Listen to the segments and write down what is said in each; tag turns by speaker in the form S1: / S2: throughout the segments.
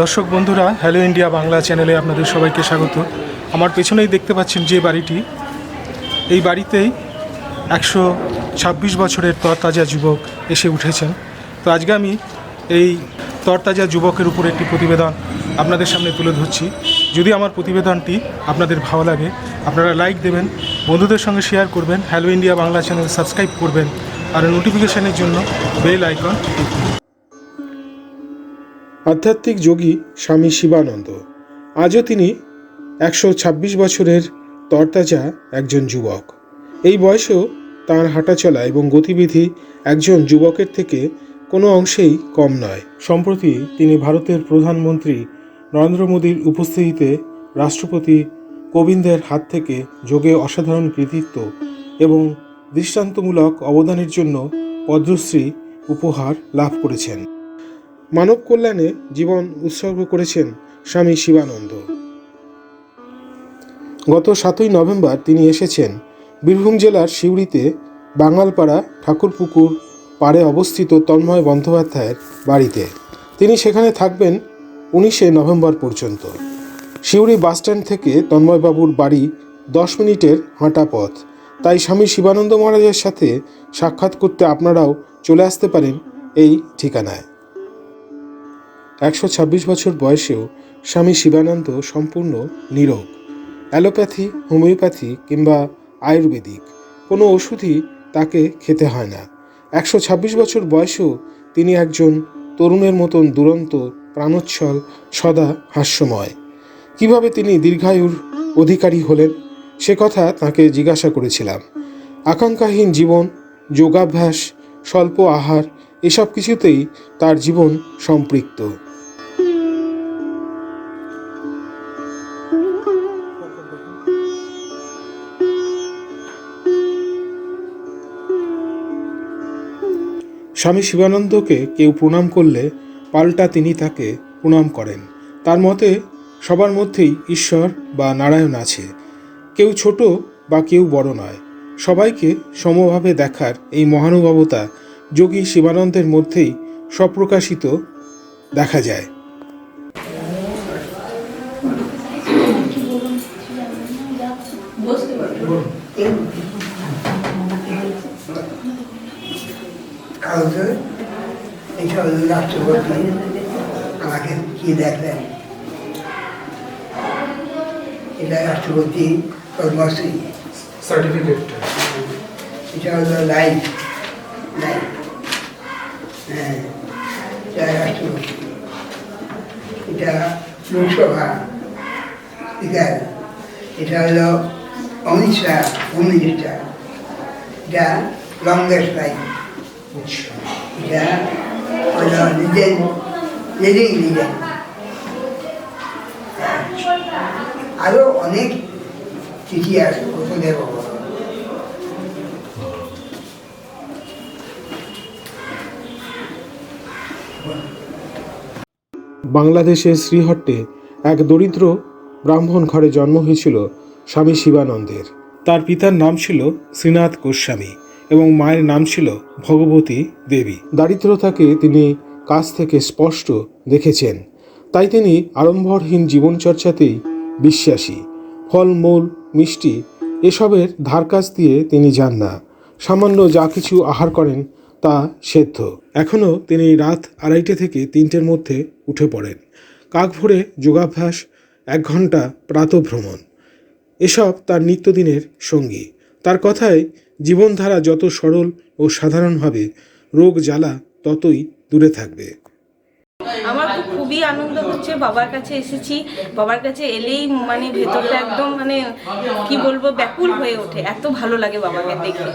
S1: দর্শক বন্ধুরা hello India Bangla চ্যানেলে আপনাদের সবাইকে স্বাগত। আমার পেছনেই দেখতে পাচ্ছেন যে বাড়িটি, এই বাড়িতেই একশো ছাব্বিশ বছরের তরতাজা যুবক এসে উঠেছেন। তো আজকে আমি এই তরতাজা যুবকের উপর একটি প্রতিবেদন আপনাদের সামনে তুলে ধরছি। যদি আমার প্রতিবেদনটি আপনাদের ভালো লাগে, আপনারা লাইক দেবেন, বন্ধুদের সঙ্গে শেয়ার করবেন hello India Bangla channel subscribe করবেন, আর নোটিফিকেশানের জন্য বেল আইকন আধ্যাত্মিক যোগী স্বামী শিবানন্দ। আজও তিনি একশো ছাব্বিশ বছরের তরতাজা একজন যুবক। এই বয়সেও তাঁর হাঁটাচলা এবং গতিবিধি একজন যুবকের থেকে কোনো অংশেই কম নয়। সম্প্রতি তিনি ভারতের প্রধানমন্ত্রী নরেন্দ্র মোদীর উপস্থিতিতে রাষ্ট্রপতি কোবিন্দের হাত থেকে যোগে অসাধারণ কৃতিত্ব এবং দৃষ্টান্তমূলক অবদানের জন্য পদ্মশ্রী উপহার লাভ করেছেন। মানব কল্যাণে জীবন উৎসর্গ করেছেন স্বামী শিবানন্দ। গত সাতই নভেম্বর তিনি এসেছেন বীরভূম জেলার সিউড়িতে বাঙালপাড়া ঠাকুরপুকুর পাড়ে অবস্থিত তন্ময় বন্দ্যোপাধ্যায়ের বাড়িতে। তিনি সেখানে থাকবেন উনিশে নভেম্বর পর্যন্ত। সিউড়ি বাসস্ট্যান্ড থেকে তন্ময়বাবুর বাড়ি দশ মিনিটের হাঁটা পথ। তাই স্বামী শিবানন্দ মহারাজের সাথে সাক্ষাৎ করতে আপনারাও চলে আসতে পারেন এই ঠিকানায়। একশো ছাব্বিশ বছর বয়সেও স্বামী শিবানন্দ সম্পূর্ণ নীরোগ অ্যালোপ্যাথি, হোমিওপ্যাথি কিংবা আয়ুর্বেদিক। কোনো ওষুধই তাকে খেতে হয় না। একশো ছাব্বিশ বছর বয়সেও তিনি একজন তরুণের মতন দুরন্ত, প্রাণোচ্ছল, সদা হাস্যময়। কীভাবে তিনি দীর্ঘায়ুর অধিকারী হলেন, সে কথা তাকে জিজ্ঞাসা করেছিলাম। আকাঙ্ক্ষাহীন জীবন, যোগাভ্যাস, স্বল্প আহার, এসব কিছুতেই তার জীবন সম্পৃক্ত। স্বামী শিবানন্দকে কেউ প্রণাম করলে পাল্টা তিনি তাকে প্রণাম করেন। তার মতে, সবার মধ্যেই ঈশ্বর বা নারায়ণ আছে। কেউ ছোট বা কেউ বড় নয়। সবাইকে সমভাবে দেখার এই মহানুভবতা যোগী শিবানন্দের মধ্যেই স্বপ্রকাশিত দেখা যায়।
S2: কাগজে এটা হলো রাষ্ট্রপতি আমাকে কি দেখলেন? এটা রাষ্ট্রপতি পদ্মশ্রী।
S1: সার্টিফিকেটটা
S2: এটা হলো লাইফ লাইফ হ্যাঁ এটা রাষ্ট্রপতি। এটা লোকসভা স্পিকার। এটা হলো অমিত শাহ হোম মিনিস্টার। এটা লংগেস্ট লাইফ আরও অনেক চিঠি আছে দেব
S1: বাংলাদেশের শ্রীহট্টে এক দরিদ্র ব্রাহ্মণ ঘরে জন্ম হয়েছিল স্বামী শিবানন্দের। তার পিতার নাম ছিল শ্রীনাথ গোস্বামী। এবং মায়ের নাম ছিল ভগবতী দেবী। দারিদ্রতাকে তিনি কাছ থেকে স্পষ্ট দেখেছেন। তাই তিনি আড়ম্বরহীন জীবনচর্চাতেই বিশ্বাসী। ফলমূল মিষ্টি এসবের ধার কাছ দিয়ে তিনি যান না। সামান্য যা কিছু আহার করেন তা সেদ্ধ। এখনও তিনি রাত আড়াইটে থেকে তিনটের মধ্যে উঠে পড়েন। কাক ভরে যোগাভ্যাস, এক ঘণ্টা প্রাতভ্রমণ। এসব তার নিত্যদিনের সঙ্গী। তার কথায় জীবনধারা যত সরল ও সাধারণ হবে, রোগ জ্বালা ততই দূরে থাকবে।
S3: আমার খুবই আনন্দ হচ্ছে, বাবার কাছে এসেছি। বাবার কাছে এলেই মানে ভেতরটা একদম মানে কি বলব, ব্যাকুল হয়ে ওঠে। এত ভালো লাগে বাবাকে দেখে।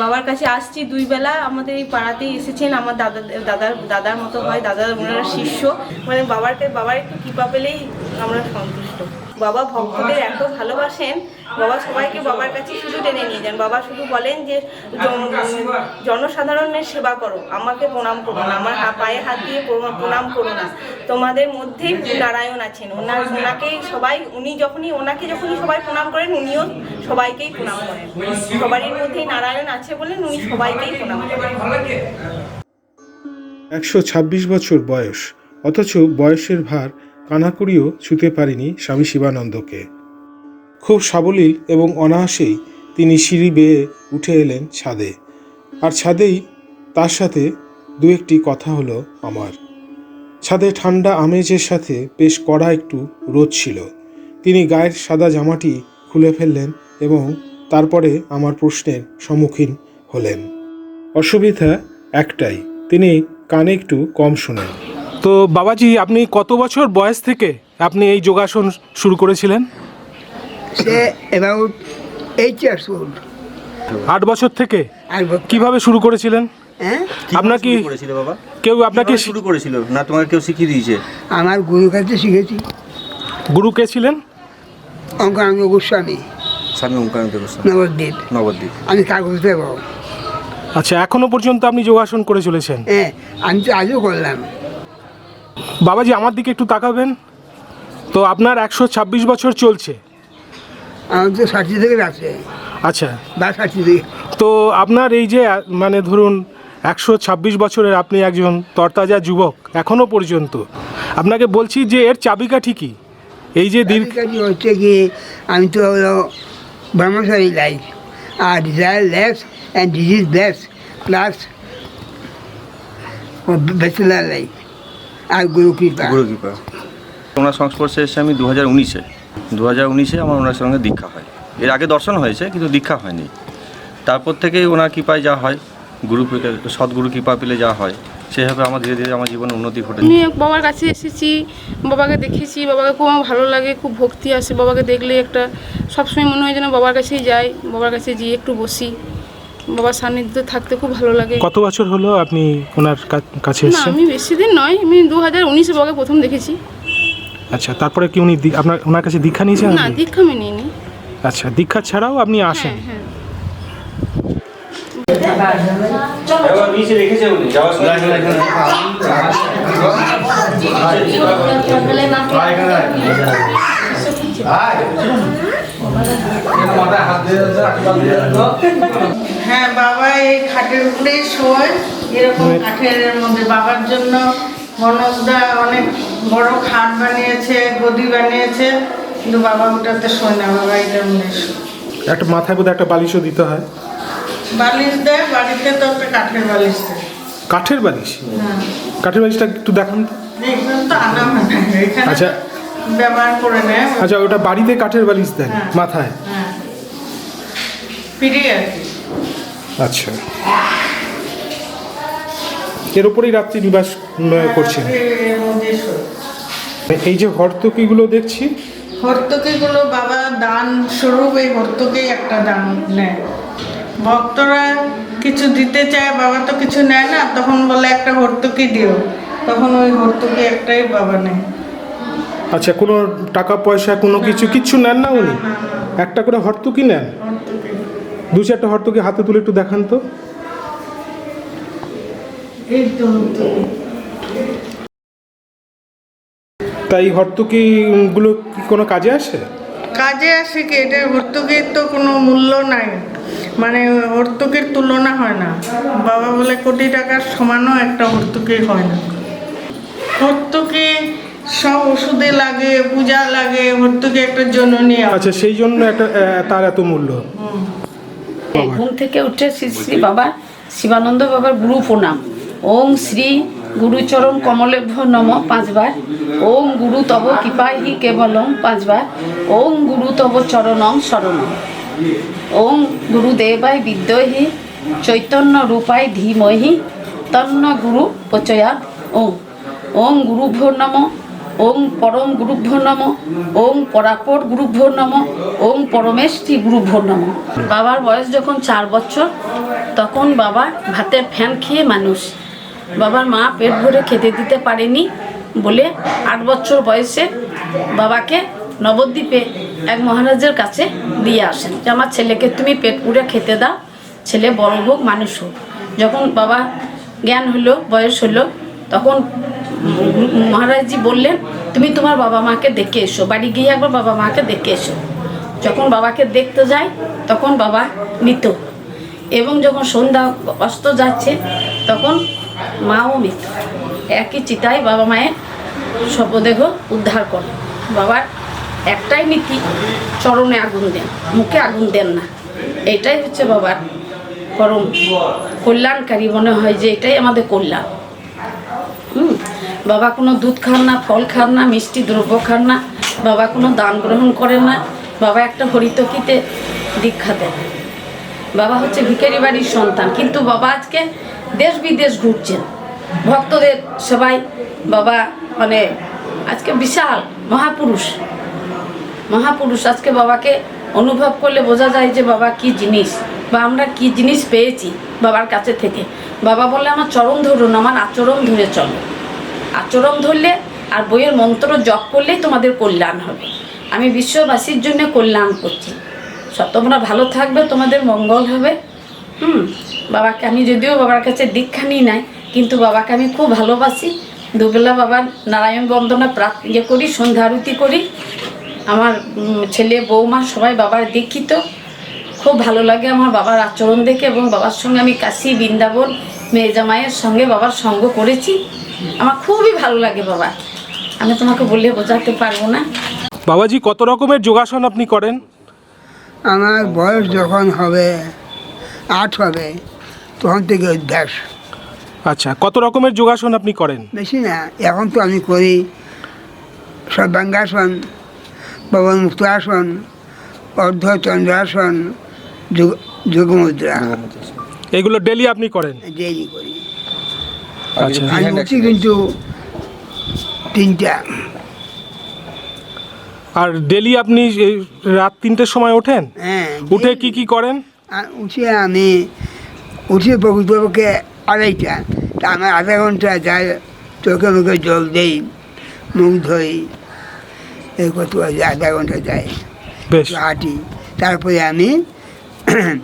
S3: বাবার কাছে আসছি দুই বেলা, আমাদের এই পাড়াতেই এসেছেন আমার দাদা দাদার দাদার মতো হয়, দাদা ওনারা শিষ্য। মানে বাবার বাবার একটু কৃপা পেলেই আমরা সন্তুষ্ট। বাবা ভক্তদের এত ভালোবাসেন, বাবা সবাইকে বাবার কাছে শুধু টেনে নিয়ে যান। বাবা শুধু বলেন যে জনসাধারণের সেবা করো, আমাকে প্রণাম করো না, আমার পায়ে হাত দিয়ে প্রণাম করো না। তোমাদের মধ্যেই নারায়ণ আছেন। ওনার ওনাকেই সবাই, উনি যখনই, ওনাকে যখনই সবাই প্রণাম করেন, উনিও সবাইকেই প্রণাম করেন। সবারই মধ্যেই নারায়ণ আছে বলেন উনি সবাইকেই প্রণাম করেন।
S1: একশো ছাব্বিশ বছর বয়স, অথচ বয়সের ভার কানাকুড়িও ছুতে পারেনি স্বামী শিবানন্দকে। খুব সাবলীল এবং অনায়াসেই তিনি সিঁড়ি বেয়ে উঠে এলেন ছাদে। আর ছাদেই তার সাথে দু একটি কথা হলো আমার। ছাদে ঠান্ডা আমেজের সাথে বেশ কড়া একটু রোদ ছিল। তিনি গায়ের সাদা জামাটি খুলে ফেললেন এবং তারপরে আমার প্রশ্নের সম্মুখীন হলেন। অসুবিধা একটাই, তিনি কানে একটু কম শোনেন। তো বাবাজি আপনি কত বছর বয়স থেকে আপনি এই যোগাসন শুরু করেছিলেন?
S2: সে অ্যাবাউট এইট ইয়ার্স ওল্ড
S1: আট বছর থেকে?
S2: আর বছর-
S1: কীভাবে শুরু করেছিলেন?
S2: হ্যাঁ?
S1: আপনার কি
S4: শুরু করেছিল বাবা?
S1: কেউ আপনাকে
S4: শুরু করেছিল? না তোমাকে কেউ শিখিয়ে দিয়েছে?
S2: আমার গুরুর কাছে শিখেছি।
S1: গুরু কে ছিলেন?
S2: অঙ্কানন্দ গোস্বামী।
S4: স্বামী ওঙ্কারানন্দ গোস্বামী।
S2: নবদ্বীপ।
S4: নবদ্বীপ।
S2: আমি কাগজ দেব
S1: আচ্ছা এখনও পর্যন্ত আপনি যোগাসন করে চলেছেন?
S2: হ্যাঁ আমি তো আজও করলাম।
S1: বাবাজি আমার দিকে একটু তাকাবেন। তো আপনার একশো ছাব্বিশ বছর চলছে।
S2: আছে
S1: আচ্ছা।
S2: বা
S1: তো আপনার এই যে মানে ধরুন একশো ছাব্বিশ বছরের আপনি একজন তরতাজা যুবক এখনও পর্যন্ত। আপনাকে বলছি যে এর চাবিকাঠি কি? এই যে দীর্ঘ
S2: হচ্ছে কি আমি তো হলো ব্রহ্মচারী life R desire less and disease less plus bachelor life আর গুরু কৃপা
S4: গুরু কৃপা ওনার সংস্পর্শে এসে আমি দু হাজার উনিশে দু হাজার উনিশে আমার ওনার সঙ্গে দীক্ষা হয়। এর আগে দর্শন হয়েছে কিন্তু দীক্ষা হয়নি। তারপর থেকেই ওনার কৃপায় যা হয় গুরু পেলে- সদ্গুরু কৃপা পেলে যা হয় সেভাবে আমার ধীরে ধীরে আমার জীবনে উন্নতি ঘটে।
S5: আমি বাবার কাছে এসেছি বাবাকে দেখেছি বাবাকে খুব আমার ভালো লাগে খুব ভক্তি আসে। বাবাকে দেখলে একটা সবসময় মনে হয় যেন বাবার কাছেই যাই বাবার কাছে গিয়ে একটু বসি। বাবার সান্নিধ্যে থাকতে খুব ভালো লাগে
S1: কত বছর হলো আপনি ওনার কাছে
S5: না
S1: এসেছেন
S5: আমি বেশি দিন নয় আমি দু হাজার উনিশে বাবাকে প্রথম দেখেছি
S1: আচ্ছা তারপরে কি উনি দি- আপনার ওনার কাছে দীক্ষা নিয়েছেন
S5: না
S1: আপনি?
S5: দীক্ষা আমি নিইনি
S1: আচ্ছা দীক্ষা ছাড়াও আপনি আসেন
S5: হ্যাঁ হ্যাঁ
S4: নিচে রেখেছে উনি যাওয়ার
S6: হ্যাঁ বাবা এই খাটের উপরেই শোয়। এরকম কাঠের মধ্যে। বাবার জন্য মনোজদা অনেক বড় খাট বানিয়েছে গদি বানিয়েছে কিন্তু বাবা ওটাতে শোয় না বাবা এটার মধ্যে
S1: একটা মাথায় বোধহয় একটা বালিশও দিতে হয়।
S6: বালিশ দেয় বাড়িতে তো একটা কাঠের বালিশ দেয়।
S1: কাঠের বালিশ?
S6: হ্যাঁ।
S1: কাঠের বালিশটা একটু দেখান তো।
S6: এখানে তো আনা না এখানে
S1: আচ্ছা।
S6: ব্যবহার করে নেয়।
S1: আচ্ছা ওটা বাড়িতে কাঠের বালিশ দেন
S6: হ্যাঁ।
S1: মাথায়?
S6: হ্যাঁ। ফিরে আর
S1: আচ্ছা। এর উপরেই রাত্রি নিবাস উম, করছেন। এই যে হর্তকিগুলো দেখছি?
S6: হর্তকিগুলো বাবা দান স্বরূপ এই হর্তকেই একটা দান নেয়। ভক্তরা কিছু দিতে চায় বাবা তো কিছু নেয় না তখন বলে একটা হর্তকি দিও। তখন ওই হর্তকি একটাই বাবা নেয়।
S1: আচ্ছা কোনো টাকা পয়সা কোনো কিছু কিচ্ছু নেন না উনি? একটা করে হর্তকি নেন? দু চারটা হর্তকি হাতে তুলে একটু দেখান তো। তাই হর্তকি গুলো কি কোনো কাজে আসে?
S6: কাজে আসে কি? এটা হর্তকির তো কোনো মূল্য নাই। মানে হর্তকির তুলনা হয় না। বাবা বলে কোটি টাকার সমানও একটা হর্তকি হয় না। হর্তকি সব ওষুধে লাগে পূজা লাগে হর্তকি একটা জননী আছে।
S1: আচ্ছা সেই জন্য একটা তার এত মূল্য।
S7: ঘুম থেকে উঠে শ্রী শ্রী বাবা শিবানন্দ বাবার গুরু প্রণাম। ওম শ্রী গুরুচরণ কমলেভ্য নম পাঁচবার। ওম গুরু তব কৃপাহি কেবলম পাঁচবার। ওম গুরু তব চরণম শরণম। ওম গুরুদেবায় বিদ্যহি চৈতন্য রূপায় ধীমহি তন্ন গুরু প্রচয়াত ওম। ওম গুরুভ্যো নম। ওম পরম গুরুভ্যো নম। ওম পরাপর গুরুভ্যো নম। ওম পরমেষ্ঠি গুরুভ্যো নম। বাবার বয়স যখন চার বছর, তখন বাবা ভাতের ফ্যান খেয়ে মানুষ। বাবার মা পেট ভরে খেতে দিতে পারেনি বলে আট বছর বয়সে বাবাকে নবদ্বীপে এক মহারাজের কাছে দিয়ে আসেন যে, আমার ছেলেকে তুমি পেট পুরে খেতে দাও। ছেলে বড় হোক, মানুষ হোক। যখন বাবা জ্ঞান হলো, বয়স হলো তখন মহারাজজি বললেন, তুমি তোমার বাবা মাকে দেখে এসো। বাড়ি গিয়ে একবার বাবা মাকে দেখে এসো। যখন বাবাকে দেখতে যাই তখন বাবা মৃত। এবং যখন সন্ধ্যা অস্ত যাচ্ছে, তখন মাও মৃত। একই চিতায় বাবা মায়ের সর্বদেহ উদ্ধার করে। বাবার একটাই নীতি, চরণে আগুন দেন, মুখে আগুন দেন না। এটাই হচ্ছে বাবার পরম কল্যাণকারী মনে হয় যে এটাই আমাদের কল্যাণ। বাবা কোনো দুধ খান না, ফল খান না, মিষ্টি দ্রব্য খান না, বাবা কোনো দান গ্রহণ করেন না, বাবা একটা হরিতকিতে দীক্ষা দেন। বাবা হচ্ছে ভিখারি বাড়ির সন্তান, কিন্তু বাবা আজকে দেশ বিদেশ ঘুরছেন। ভক্তদের সবাই বাবা মানে আজকে বিশাল মহাপুরুষ। মহাপুরুষ আজকে বাবাকে অনুভব করলে বোঝা যায় যে বাবা কি জিনিস বা আমরা কি জিনিস পেয়েছি বাবার কাছে থেকে। বাবা বললে, আমার চরণ ধরুন, আমার আচরণ ধরে চলো। আচরণ ধরলে আর বইয়ের মন্ত্র জপ করলেই তোমাদের কল্যাণ হবে। আমি বিশ্ববাসীর জন্য কল্যাণ করছি। সব তোমরা ভালো থাকবে, তোমাদের মঙ্গল হবে। হুম, বাবাকে আমি যদিও বাবার কাছে দীক্ষা নিই নাই, কিন্তু বাবাকে আমি খুব ভালোবাসি। দুবেলা বাবার নারায়ণ বন্দনা প্রার্থ ইয়ে করি, সন্ধ্যা আরতি করি। আমার ছেলে, বৌমা সবাই বাবার দীক্ষিত। খুব ভালো লাগে আমার বাবার আচরণ দেখে এবং বাবার সঙ্গে আমি কাশি, বৃন্দাবন, মেয়ে জামাইয়ের সঙ্গে বাবার সঙ্গ করেছি। আমার খুবই ভালো লাগে বাবা। আমি তোমাকে বললে বোঝাতে পারব না।
S1: বাবাজি কত রকমের যোগাসন আপনি করেন?
S2: আমার বয়স যখন হবে আট হবে তখন থেকে অভ্যাস
S1: আচ্ছা কত রকমের যোগাসন আপনি করেন?
S2: বেশি না এখন তো আমি করি সর্বাঙ্গাসন পবন মুক্তাসন অর্ধচন্দ্রাসন যোগ যোগমুদ্রা।
S1: এগুলো ডেলি আপনি করেন?
S2: ডেইলি করি।
S1: আচ্ছা।
S2: আমি কিন্তু তিনটা।
S1: আর ডেলি আপনি রাত তিনটের সময় ওঠেন?
S2: হ্যাঁ
S1: উঠে কি কি করেন?
S2: উঠে আমি উঠে প্রকৃতপক্ষে আড়াইটা। তা আমার আধা ঘণ্টা যায় চোখে মুখে জল দেই মুখ ধই এই কত আধা ঘণ্টা যায়
S1: বেশ।
S2: হাঁটি। তারপরে আমি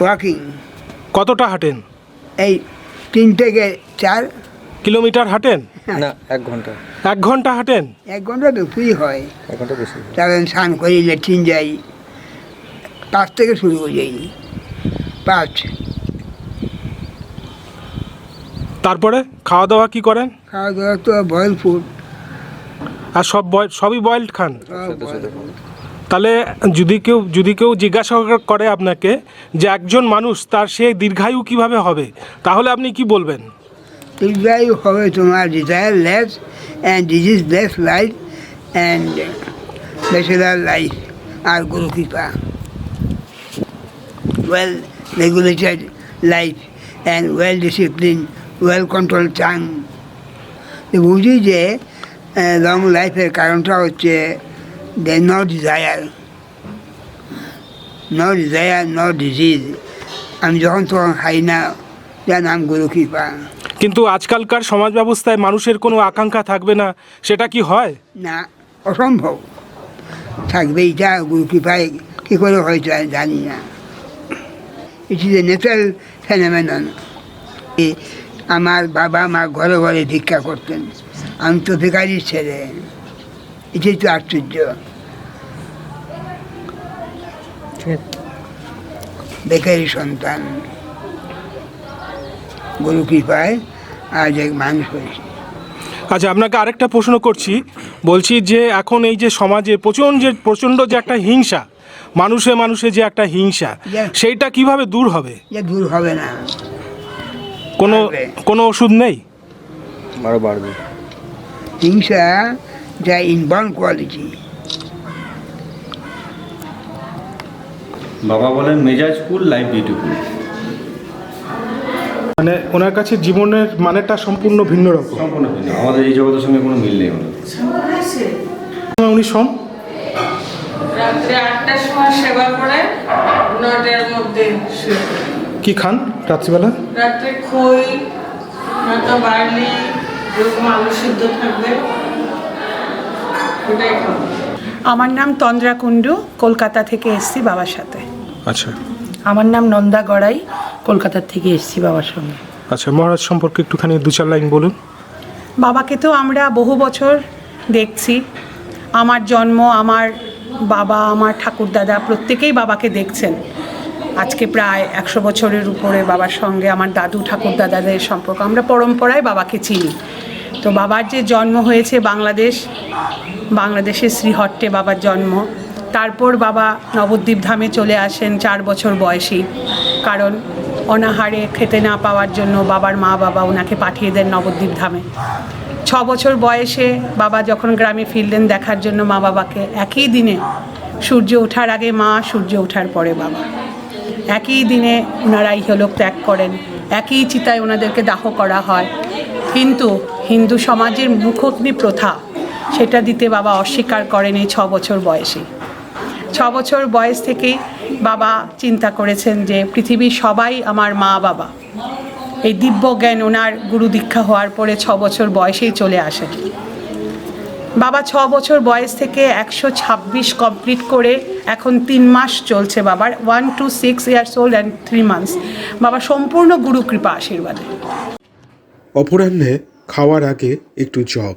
S2: ওয়াকিং
S1: কতটা হাঁটেন?
S2: এই তিন থেকে চার?
S1: কিলোমিটার হাঁটেন?
S8: না এক ঘণ্টা।
S1: এক ঘণ্টা হাঁটেন?
S2: এক ঘণ্টা ফ্রি হয়।
S8: এক ঘণ্টা বেশি।
S2: তারপরে আমি স্নান করি লেট্রিন যাই। পাঁচ থেকে শুরু করে যাই পাঁচ।
S1: তারপরে খাওয়া দাওয়া কি করেন?
S2: খাওয়া দাওয়া তো বয়েল ফুড
S1: আর সব বয়েল সবই বয়েলড খান। তাহলে যদি কেউ যদি কেউ জিজ্ঞাসা করে আপনাকে যে একজন মানুষ তার সে দীর্ঘায়ু কীভাবে হবে, তাহলে আপনি কি বলবেন?
S2: দীর্ঘায়ু হবে তোমার desire less and disease less life and bachelor life আর গুরু কৃপা। Well regulated life and well discipline well control tongue বুঝি যে লং লাইফের কারণটা হচ্ছে they no desire no desire no disease আমি যখন তখন খাই না যার নাম গুরু কৃপা
S1: কিন্তু আজকালকার সমাজ ব্যবস্থায় মানুষের কোনো আকাঙ্ক্ষা থাকবে না সেটা কি হয়?
S2: না অসম্ভব। থাকবে এটা গুরু কৃপায় কী করে হয়তো জানি না। ইট ইজ এ ন্যাচারাল ফেনামেনন আমার বাবা মা ঘরে ঘরে ভিক্ষা করতেন। আমি তো ভিকারির ছেলে। এটাই তো আশ্চর্য বেকারি সন্তান। গুরু কৃপায় আজ এক মানুষ হয়েছে।
S1: আচ্ছা আপনাকে আরেকটা প্রশ্ন করছি। বলছি যে এখন এই যে সমাজে প্রচণ্ড যে প্রচণ্ড যে একটা হিংসা মানুষে মানুষে যে একটা হিংসা. সেইটা কীভাবে দূর হবে?
S2: দূর হবে না।
S1: কোনো কোনো ওষুধ নেই?
S8: বাড়বে
S2: হিংসা যা ইনবর্ন কোয়ালিটি
S4: বাবা বলেন মেজাজ কুল লাইফ বিউটিফুল
S1: মানে ওনার কাছে জীবনের মানেটা সম্পূর্ণ ভিন্ন রকম।
S4: সম্পূর্ণ ভিন্ন। আমাদের এই জগতের সঙ্গে কোনো মিল নেই ওনার।
S1: উনি শোন
S6: রাত্রে আটটার সময় সেবা করে নটার মধ্যে শুয়ে
S1: কি খান রাত্রিবেলা?
S6: রাত্রে খই নয়তো বার্লি যেরকম আলু সিদ্ধ থাকবে।
S9: আমার নাম তন্দ্রা কুণ্ডু কলকাতা থেকে এসেছি বাবার সাথে।
S1: আচ্ছা।
S10: আমার নাম নন্দা গড়াই কলকাতার থেকে এসেছি বাবার সঙ্গে।
S1: আচ্ছা মহারাজ সম্পর্কে একটুখানি দু চার লাইন বলুন।
S9: বাবাকে তো আমরা বহু বছর দেখছি। আমার জন্ম আমার বাবা আমার ঠাকুরদাদা প্রত্যেকেই বাবাকে দেখছেন। আজকে প্রায় একশো বছরের উপরে বাবার সঙ্গে আমার দাদু ঠাকুরদাদাদের সম্পর্ক। আমরা পরম্পরায় বাবাকে চিনি। তো বাবার যে জন্ম হয়েছে বাংলাদেশ বাংলাদেশের শ্রীহট্টে বাবার জন্ম। তারপর বাবা নবদ্বীপ ধামে চলে আসেন চার বছর বয়সী। কারণ অনাহারে খেতে না পাওয়ার জন্য বাবার মা বাবা ওনাকে পাঠিয়ে দেন নবদ্বীপ ধামে। ছ বছর বয়সে বাবা যখন গ্রামে ফিরলেন দেখার জন্য মা বাবাকে, একই দিনে সূর্য ওঠার আগে মা সূর্য ওঠার পরে বাবা। একই দিনে ওনারা ইহলোক ত্যাগ করেন। একই চিতায় ওনাদেরকে দাহ করা হয়। কিন্তু হিন্দু সমাজের মুখগ্নি প্রথা সেটা দিতে বাবা অস্বীকার করেন এই ছ বছর বয়সে। ছ বছর বয়স থেকেই বাবা চিন্তা করেছেন যে পৃথিবীর সবাই আমার মা বাবা। এই দিব্য জ্ঞান ওনার গুরু দীক্ষা হওয়ার পরে ছ বছর বয়সেই চলে আসেন বাবা ছ বছর বয়স থেকে একশো ছাব্বিশ কমপ্লিট করে এখন তিন মাস চলছে বাবার one two six years old and three months বাবা সম্পূর্ণ গুরু কৃপা আশীর্বাদে।
S1: অপরাহ্নে খাওয়ার আগে একটু জপ।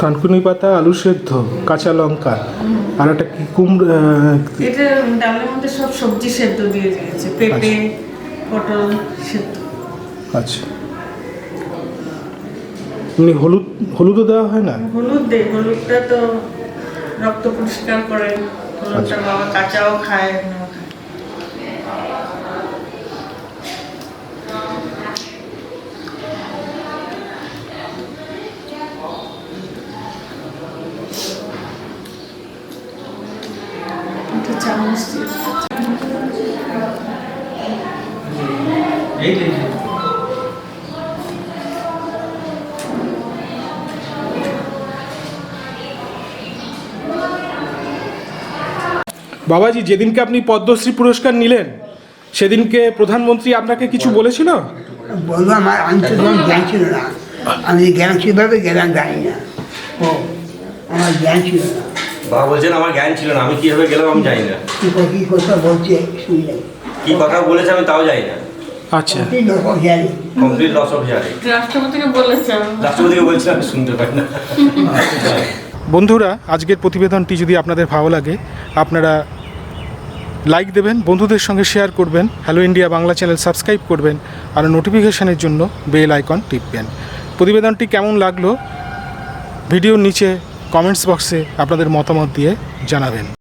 S1: থানকুনি পাতা আলু সেদ্ধ কাঁচা লঙ্কা আর একটা কি কুমড়ো
S6: এটা ডালের মধ্যে সব সবজি সেদ্ধ দিয়ে দিয়েছে। পেঁপে পটল সেদ্ধ।
S1: আচ্ছা। এমনি হলুদ হলুদও দেওয়া হয় না?
S6: হলুদ দে হলুদটা তো রক্ত পরিষ্কার করে। হলুদটা বাবা কাঁচাও খায়। এমনিও
S1: বাবাজি যেদিনকে আপনি পদ্মশ্রী পুরস্কার নিলেন সেদিনকে প্রধানমন্ত্রী আপনাকে কিছু বলেছিল?
S2: বলব আমার আমি তো তখন জ্ঞান ছিল না। আমি জ্ঞান কীভাবে গেলাম জানি না। ও আমার জ্ঞান ছিল না।
S4: বাবা বলছেন আমার জ্ঞান ছিল না। আমি কীভাবে গেলাম আমি জানি না।
S2: কী ক- কী কথা বলছে শুনলেন
S4: কি কথা বলেছে আমি তাও জানি না।
S1: আচ্ছা।
S2: এই লোক জানি
S4: কমপ্লিট লস অফ হিয়ারিং।
S6: রাষ্ট্রপতিকে বলেছেন।
S4: রাষ্ট্রপতিকে বলছি আমি শুনতে পাই না।
S1: বন্ধুরা আজকের প্রতিবেদনটি যদি আপনাদের ভালো লাগে আপনারা লাইক দেবেন, বন্ধুদের সঙ্গে শেয়ার করবেন hello India Bangla channel subscribe করবেন, আর নোটিফিকেশানের জন্য বেল আইকন টিপবেন। প্রতিবেদনটি কেমন লাগল? ভিডিওর নিচে কমেন্টস বক্সে আপনাদের মতামত দিয়ে জানাবেন।